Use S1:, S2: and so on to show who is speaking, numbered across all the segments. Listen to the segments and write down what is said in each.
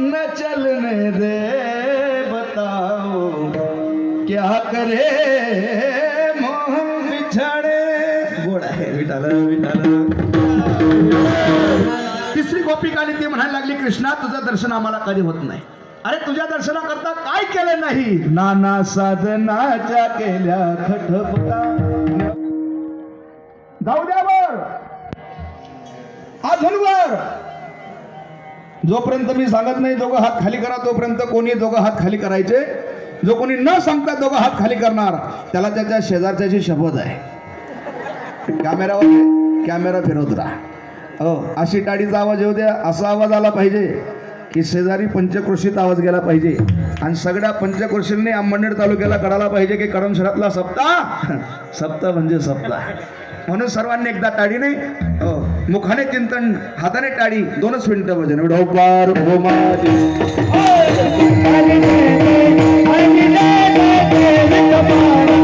S1: न चलने दे बताओ। क्या करे मोह बिछड़े? गोड आहे विटाला विटाला तिसरी गोपिका आली ती म्हणायला लागली कृष्णा तुझं दर्शन आम्हाला कधी होत नाही. अरे तुझ्या दर्शना करता काय केलं नाही? नाना साधनाच्या केल्या खटपटा. जाऊ द्या वर. अजून वर जोपर्यंत मी सांगत नाही दोघं हात खाली करा तोपर्यंत कोणी दोघं हात खाली करायचे? जो कोणी न सांगता दोघं हात खाली करणार त्याला त्याच्या शेजारच्याची शपथ आहे. कॅमेरावर कॅमेरा फिरवत राहा. हो अशी टाळीचा आवाज येऊ द्या. असा आवाज आला पाहिजे की शेजारी पंचक्रोशीत आवाज गेला पाहिजे. आणि सगळ्या पंचक्रोशींनी अंबनेर तालुक्याला कळायला पाहिजे की कडम शहरातला सप्ताह सप्ताह म्हणजे सप्ताह म्हणून सर्वांनी एकदा टाळी नाही. हो, मुखाने चिंतन हाताने टाळी दोनच मिनिटं भजन डोपार शाही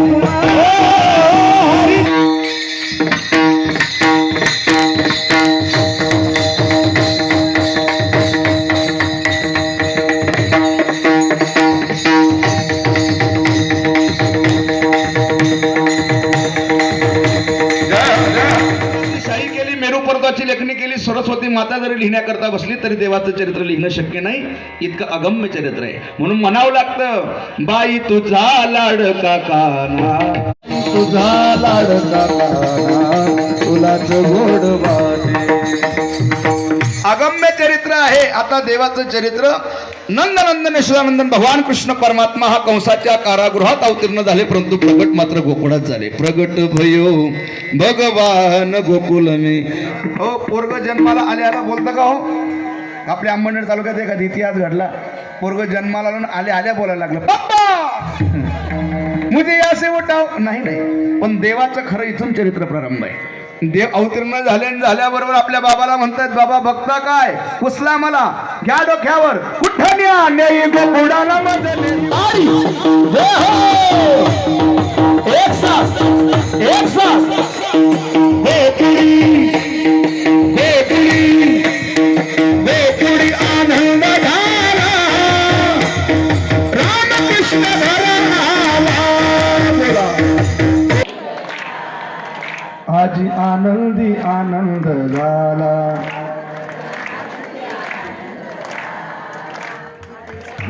S1: लिहिण्याकरता बसली तरी देवाचं चरित्र लिहिणं शक्य नाही. इतकं अगम्य चरित्र आहे. म्हणून म्हणावं लागतं बाई तुझा लाडका काना तुझा लाडका काना तुला गोड आहे. आता देवाचं चरित्र नंदनंदन यशोदानंदन भगवान कृष्ण परमात्मा हा कंसाच्या कारागृहात अवतीर्ण झाले परंतु प्रगट मात्र गोकुळात झाले. प्रगट भयो भगवान गोकुल मी. हो पोरग जन्माला आले आता बोलतं का हो? आपल्या अंबनेर तालुक्यात एखादा इतिहास घडला. पोरग जन्माला आले आल्या बोलायला लागलं. पप्पा मुझे असे उठाव नाही नाही. पण देवाचं खरं इथून चरित्र प्रारंभ आहे. देव अवतीर्ण झाले आणि झाल्याबरोबर आपल्या बाबाला म्हणतात बाबा बघता काय? कुसला मला. घ्या डोक्यावर. कुठं न्या? न्यायी गोकुळाला मजले तारी. एक सास एक सास आनंदी आनंद झाला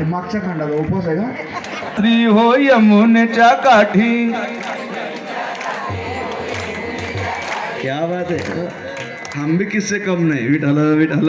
S1: मागच्या खंडाचा उपवास आहे का? स्त्री हो यमुनेच्या काठी. क्या बात है हम भी किससे कम नहीं. विठाल विठाल.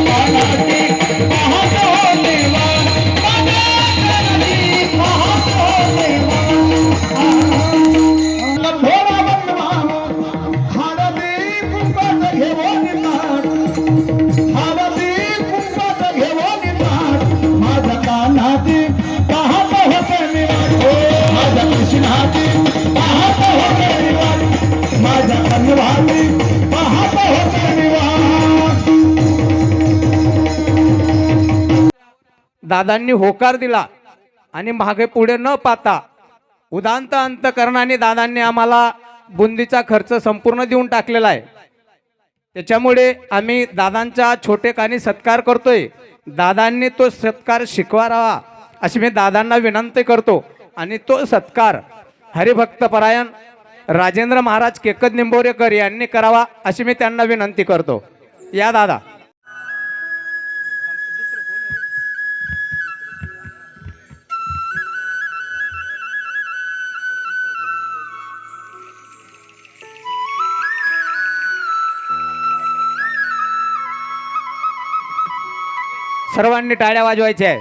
S2: दादांनी होकार दिला आणि मागे पुढे न पाहता उदांत अंतकरणाने दादांनी आम्हाला बुंदीचा खर्च संपूर्ण देऊन टाकलेला आहे. त्याच्यामुळे आम्ही दादांचा छोटेखानी सत्कार करतोय. दादांनी तो सत्कार शिकवावा अशी मी दादांना विनंती करतो. आणि तो सत्कार हरिभक्तपरायण राजेंद्र महाराज केकद निंबोरेकर यांनी करावा अशी मी त्यांना विनंती करतो. या दादा. सर्वांनी टाळ्या वाजवायच्या आहे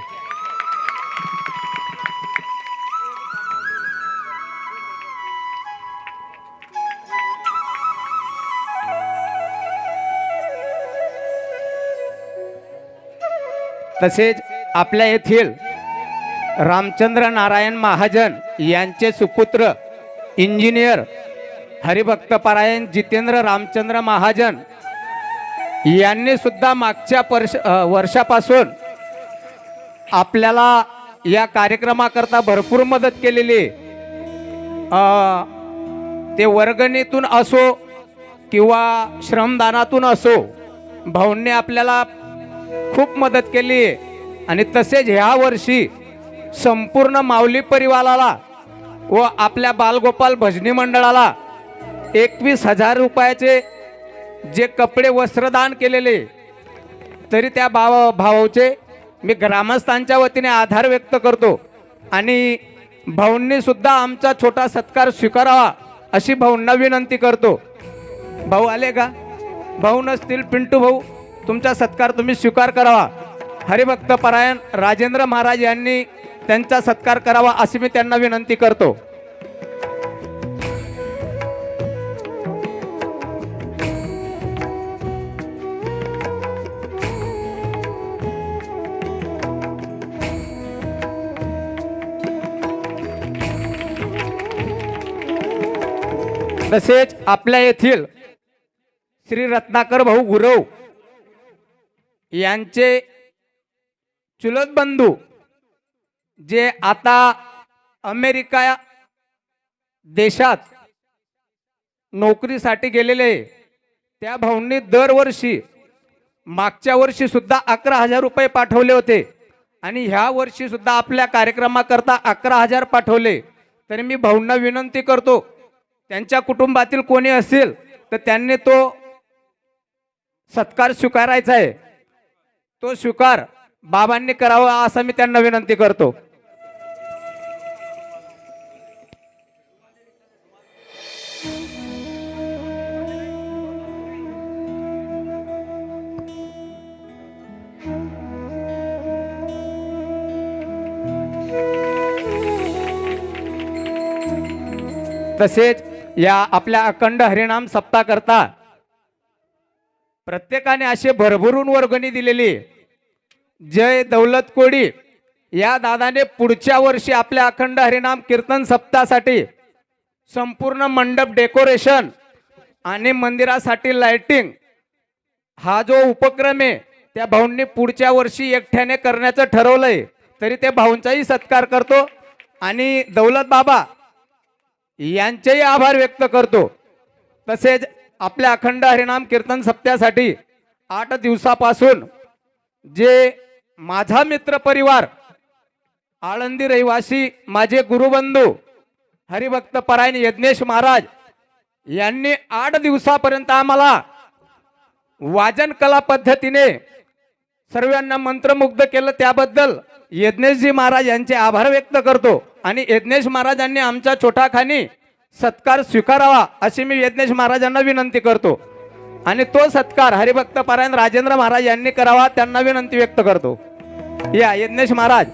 S2: तसेच आपल्या येथील रामचंद्र नारायण महाजन यांचे सुपुत्र इंजिनियर हरिभक्त पारायण जितेंद्र रामचंद्र महाजन यांनी सुद्धा मागच्या पर्श वर्षापासून आपल्याला या कार्यक्रमाकरता भरपूर मदत केलेली आहे. ते वर्गणीतून असो किंवा श्रमदानातून असो भाऊंनी आपल्याला खूप मदत केली आहे आणि तसेच ह्या वर्षी संपूर्ण माऊली परिवाराला व आपल्या बालगोपाल भजनी मंडळाला एकवीस हजार रुपयाचे जे कपडे वस्त्रदान केलेले तरी त्या भावा भावाचे मी ग्रामस्थांच्या वतीने आधार व्यक्त करतो. आणि भाऊंनी सुद्धा आमचा छोटा सत्कार स्वीकारावा अशी भाऊंना विनंती करतो. भाऊ आले का? भाऊ नसतील पिंटू भाऊ तुमचा सत्कार तुम्ही स्वीकार करावा. हरिभक्त परायण राजेंद्र महाराज यांनी त्यांचा सत्कार करावा अशी मी त्यांना विनंती करतो. तसेच आपल्या येथील श्री रत्नाकर भाऊ गुरव यांचे चुलत बंधू जे आता अमेरिका देशात नोकरीसाठी गेलेले त्या भाऊंनी दरवर्षी मागच्या वर्षी सुद्धा अकरा हजार रुपये पाठवले होते. आणि ह्या वर्षी सुद्धा आपल्या कार्यक्रमाकरता अकरा हजार पाठवले. तरी मी भाऊंना विनंती करतो त्यांच्या कुटुंबातील कोणी असेल तर त्यांनी तो सत्कार स्वीकारायचा आहे. तो स्वीकार बाबांनी करावा असं मी त्यांना विनंती करतो. तसेच या आपल्या अखंड हरिनाम सप्ता करता. प्रत्येकाने असे भरभरून वर्गणी दिलेली. जय दौलत कोडी. या दादाने पुढच्या वर्षी आपल्या अखंड हरिनाम कीर्तन सप्तासाठी संपूर्ण मंडप डेकोरेशन आणि मंदिरासाठी लाइटिंग हा जो उपक्रम आहे त्या भाऊंनी पुढच्या वर्षी एकट्याने करण्याचं ठरवलंय. तरी ते भाऊंचाही सत्कार करतो. आणि दौलत बाबा यांचेही आभार व्यक्त करतो. तसेच आपल्या अखंड हरिनाम कीर्तन सप्त्यासाठी आठ दिवसापासून जे माझा मित्र परिवार आळंदी रहिवासी माझे गुरुबंधू हरिभक्त परायण यज्ञेश महाराज यांनी आठ दिवसापर्यंत आम्हाला वाजन कला पद्धतीने सर्वांना मंत्रमुग्ध केलं. त्याबद्दल यज्ञेशजी महाराज यांचे आभार व्यक्त करतो. आणि यज्ञेश महाराजांनी आमच्या छोटाखानी सत्कार स्वीकारावा अशी मी यज्ञेश महाराजांना विनंती करतो. आणि तो सत्कार हरिभक्त परायण राजेंद्र महाराज यांनी करावा त्यांना विनंती व्यक्त करतो. या यज्ञेश महाराज.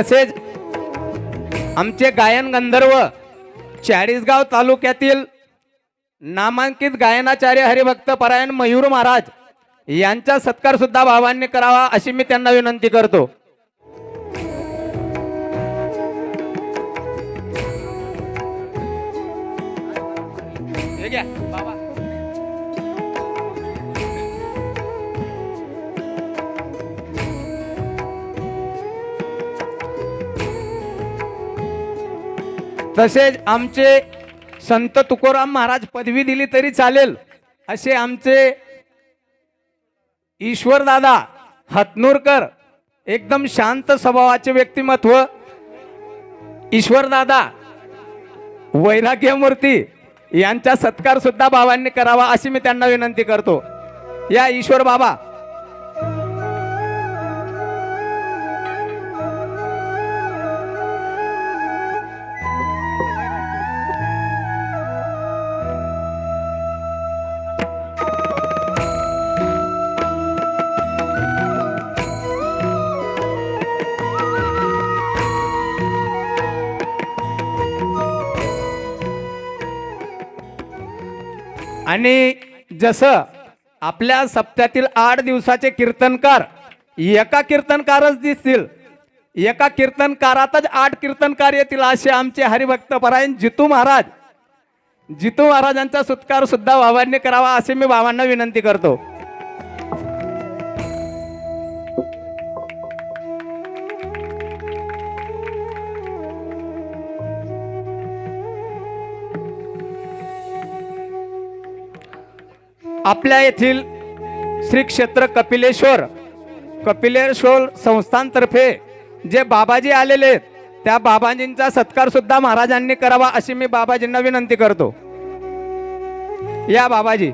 S2: तसेच आमचे गायन गंधर्व चाळीसगाव तालुक्यातील नामांकित गायनाचार्य हरिभक्त परायण मयूर महाराज यांचा सत्कार सुद्धा भावांनी करावा अशी मी त्यांना विनंती करतो हे घ्या, बाबा. तसेच आमचे संत तुकोराम महाराज पदवी दिली तरी चालेल असे आमचे ईश्वरदादा हतनूरकर एकदम शांत स्वभावाचे व्यक्तिमत्व ईश्वरदादा वैराग्यमूर्ती यांचा सत्कार सुद्धा बाबांनी करावा अशी मी त्यांना विनंती करतो. या ईश्वर बाबा आणि जसं आपल्या सप्त्यातील आठ दिवसाचे कीर्तनकार एका कीर्तनकारच दिसतील. एका कीर्तनकारातच आठ कीर्तनकार येतील असे आमचे हरिभक्त परायण जितू महाराज. जितू महाराजांचा सत्कार सुद्धा बाबांनी करावा असे मी बाबांना विनंती करतो. आपल्या येथील श्री क्षेत्र कपिलेश्वर कपिलेश्वर संस्थांतर्फे जे बाबाजी आलेले आहेत त्या बाबाजींचा सत्कार सुद्धा महाराजांनी करावा अशी मी बाबाजींना विनंती करतो. या बाबाजी.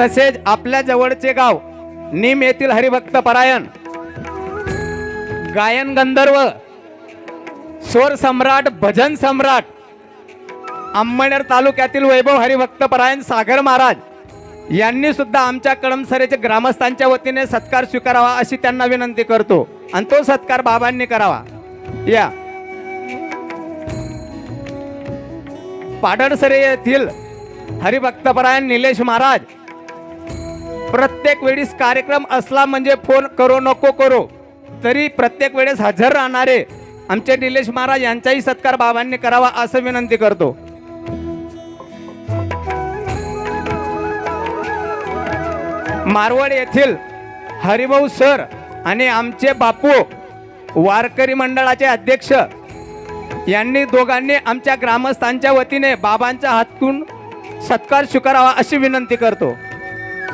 S2: तसेच आपल्या जवळचे गाव निम येथील हरिभक्त परायण गायन गंधर्व स्वर सम्राट भजन सम्राट अंमळनेर तालुक्यातील वैभव हरिभक्त परायण सागर महाराज यांनी सुद्धा आमच्या कळमसरेचे ग्रामस्थांच्या वतीने सत्कार स्वीकारावा अशी त्यांना विनंती करतो. आणि तो सत्कार बाबांनी करावा. या. पाडळसरे येथील हरिभक्तपरायण निलेश महाराज प्रत्येक वेळीस कार्यक्रम असला म्हणजे फोन करो नको करो. तरी प्रत्येक वेळेस हजर राहणारे आमचे निलेश महाराज यांचाही सत्कार बाबांनी करावा असं विनंती करतो. मारवड येथील हरिभाऊ सर आणि आमचे बापू वारकरी मंडळाचे अध्यक्ष यांनी दोघांनी आमच्या ग्रामस्थांच्या वतीने बाबांच्या हातून सत्कार स्वीकारावा अशी विनंती करतो.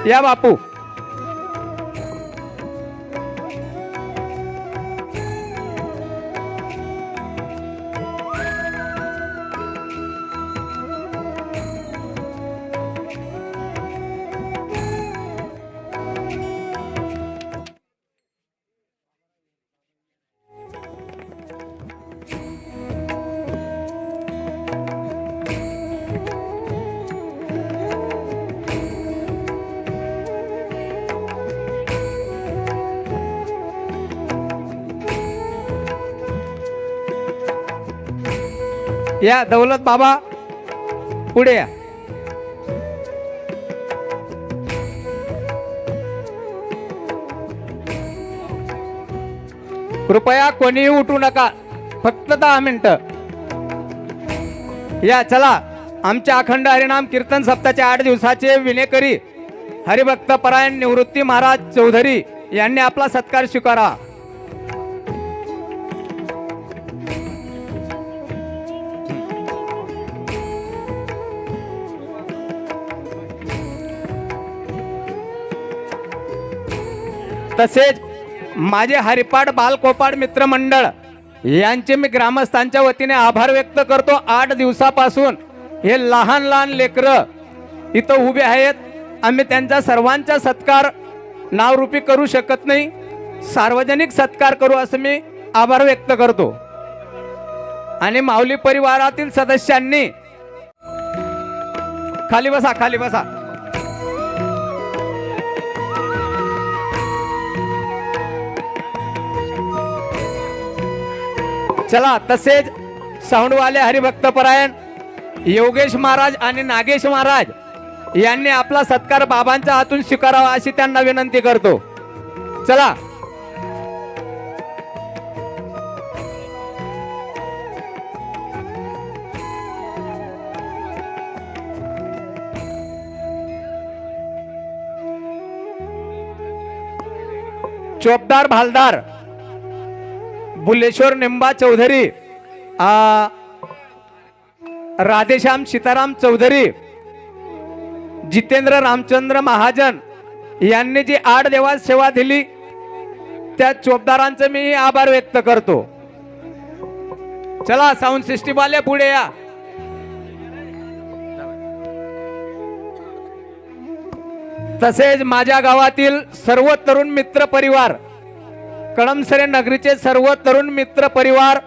S2: या बापू. या दौलत बाबा. पुढे या. कृपया कोणीही उठू नका. फक्त दहा मिनिटं. या चला. आमच्या अखंड हरिनाम कीर्तन सप्ताहाचे आठ दिवसाचे विनेकरी हरिभक्त परायण निवृत्ती महाराज चौधरी यांनी आपला सत्कार स्वीकारा. तसेच माझे हरिपाड बालकोपाड मित्रमंडळ यांचे मी ग्रामस्थांच्या वतीने आभार व्यक्त करतो. आठ दिवसापासून हे लहान लहान लेकरं इथं उभे आहेत. आम्ही त्यांचा सर्वांचा सत्कार नावरूपी करू शकत नाही. सार्वजनिक सत्कार करू असं मी आभार व्यक्त करतो. आणि माऊली परिवारातील सदस्यांनी खाली बसा खाली बसा. चला तसेच साऊंडवाले हरिभक्त परायण योगेश महाराज आणि नागेश महाराज यांनी आपला सत्कार बाबांच्या हातून स्वीकारावा अशी त्यांना विनंती करतो. चला. चोपदार भालदार. बुलेश्वर निंबा चौधरी राधेश्याम सीताराम चौधरी जितेंद्र रामचंद्र महाजन यांनी जी आठ देवास सेवा दिली त्या चोपदारांचं मी आभार व्यक्त करतो. चला साऊंड सिस्टीम आले पुढे या. तसेच माझ्या गावातील सर्व तरुण मित्र परिवार कळमसरे नगरीचे सर्व तरुण मित्र परिवार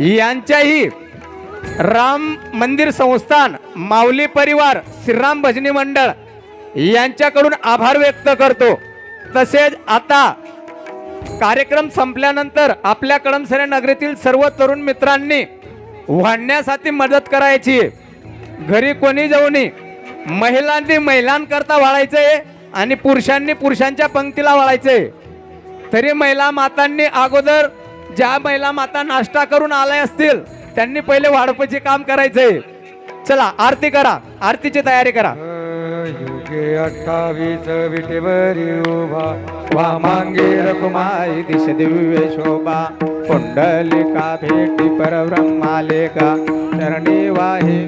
S2: यांच्याही राम मंदिर संस्थान माऊली परिवार श्रीराम भजनी मंडळ यांच्याकडून आभार व्यक्त करतो. तसेच आता
S3: कार्यक्रम संपल्यानंतर आपल्या कळमसरे नगरीतील सर्व तरुण मित्रांनी वाढण्यासाठी मदत करायची. घरी कोणी जाऊ नये. महिलांनी महिलांकरता आहे आणि पुरुषांनी पुरुषांच्या पंक्तीला आहे तरी महिला मातांनी अगोदर ज्या महिला माता नाश्ता करून आल्या असतील त्यांनी पहिले वाढपाचे काम करायचंय चला आरती करा. आरतीची तयारी करा.
S4: युगे अठ्ठावीस विटेवरी उभा. वामांगे
S3: रकुमाई दिश दिव्य शोभा. पुंडलिका भेटी परब्रह्मालेका चरणी वाही.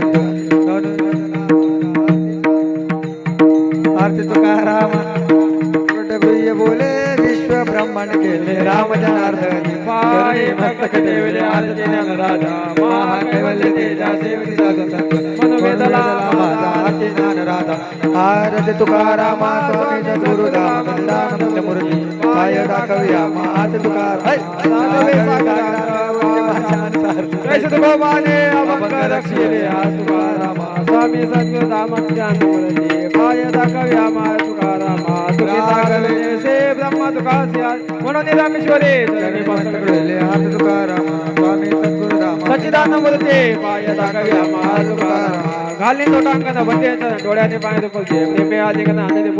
S4: सेवेचे साधू संत तुकाराम बोले विश्व ब्रह्मांड केले राम जनार्दन पाय भक्त देवले आरती ज्ञान राजा महाकैवल्य तेजा सेवती मनोवेदला माझा आरती ज्ञान राजा आरती स्वामी पाय आरती तुकाराम अभंग रक्षिले तुकाराम स्वामी सद्गुरुदामत्यानुमूर्ती पाय दाखव्या मा तुकाराम तुझे दाखवले से ब्रह्म तुकास्या म्हणून रामेश्वरी चरणी पकडले हात तुकाराम स्वामी सद्गुरुदाम सच्चिदानंदमूर्ती पाय दाखव्या मा तुकाराम घाली तो टांगण बंदे डोळ्याने पाय दुखलते प्रेमे अधिक नांदने